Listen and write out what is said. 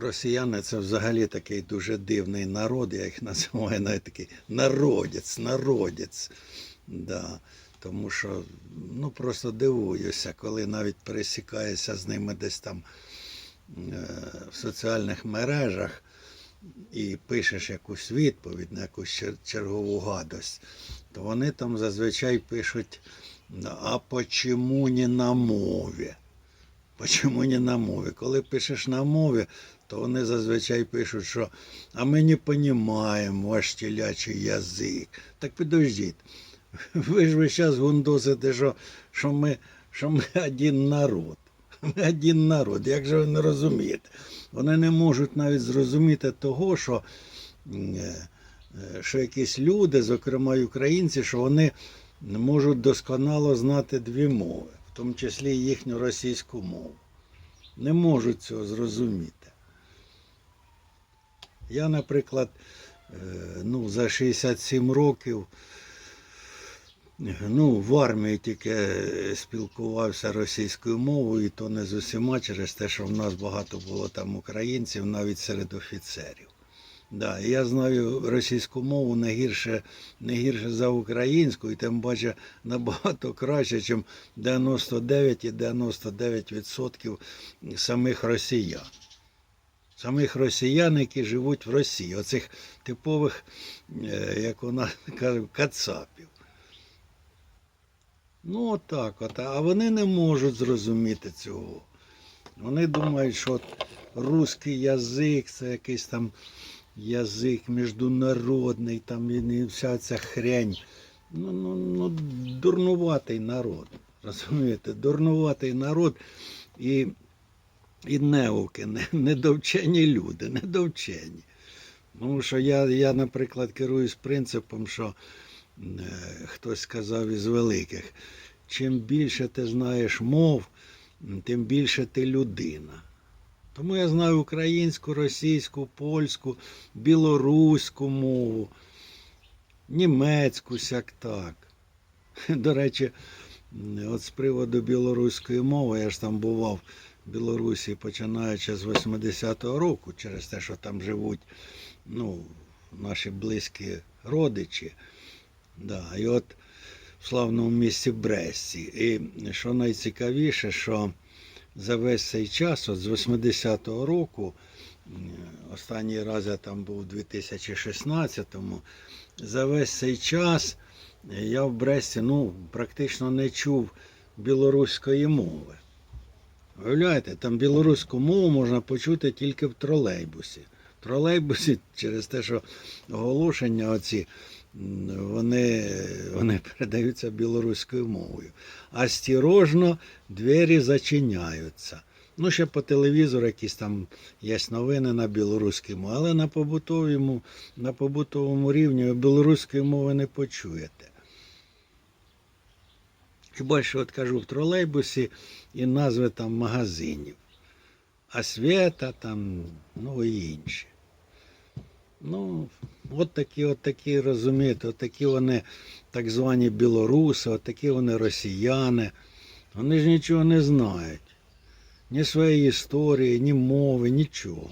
Росіяни це взагалі такий дуже дивний народ, я їх називаю навіть такий народець, народець. Да. Тому що ну просто дивуюся, коли навіть пересікаєшся з ними десь там е, в соціальних мережах і пишеш якусь відповідь на якусь чер- чергову гадость, то вони там зазвичай пишуть, а почему не на мові? Почему не на мові? Коли пишеш на мові, то вони зазвичай пишуть, що а ми не розуміємо ваш телячий язик. Так підождіть. Ви ж ви зараз гундосите, що, що, ми, що ми один народ. Ми один народ. Як же ви не розумієте? Вони не можуть навіть зрозуміти того, що, е, е, що якісь люди, зокрема українці, що вони можуть досконало знати дві мови, тому числі їхню російську мову. Не можуть цього зрозуміти. Я, наприклад, е, ну, за 67 років ну, в армії тільки спілкувався російською мовою, і то не з усіма через те, що в нас багато було там українців, навіть серед офіцерів. Да, я знаю російську мову не гірше, не гірше за українську, і тим паче набагато краще, ніж 99,99% самих росіян. Самих росіян, які живуть в Росії, оцих типових, е, як вона каже, кацапів. Ну, отак от. А вони не можуть зрозуміти цього. Вони думають, що от русський язик це якийсь там язик міжнародний, там і вся ця хрень. Ну, ну, ну, дурнуватий народ. Розумієте? Дурнуватий народ і, і неуки, не- недовчені люди, недовчені. Тому що я, я, наприклад, керуюсь принципом, що е, хтось сказав із великих, чим більше ти знаєш мов, тим більше ти людина. Тому я знаю українську, російську, польську, білоруську мову, німецьку сяк так. До речі, от з приводу білоруської мови, я ж там бував в Білорусі починаючи з 80-го року, через те, що там живуть ну, наші близькі родичі. Да, і от в славному місті Бресті. І що найцікавіше, що за весь цей час, от з 80-го року, останній раз я там був у 2016-му, за весь цей час я в Бресті ну, практично не чув білоруської мови. Уявляєте, там білоруську мову можна почути тільки в тролейбусі. В тролейбусі через те, що оголошення оці, вони, вони передаються білоруською мовою. А стірожно двері зачиняються. Ну, ще по телевізору якісь там є новини на білоруській мові, але на побутовому, на побутовому рівні білоруської мови не почуєте. Хіба що от кажу в тролейбусі і назви там магазинів. Освєта там, ну і інші. Ну, от такі, от такі, розумієте, от такі вони так звані білоруси, от такі вони росіяни. Вони ж нічого не знають. Ні своєї історії, ні мови, нічого.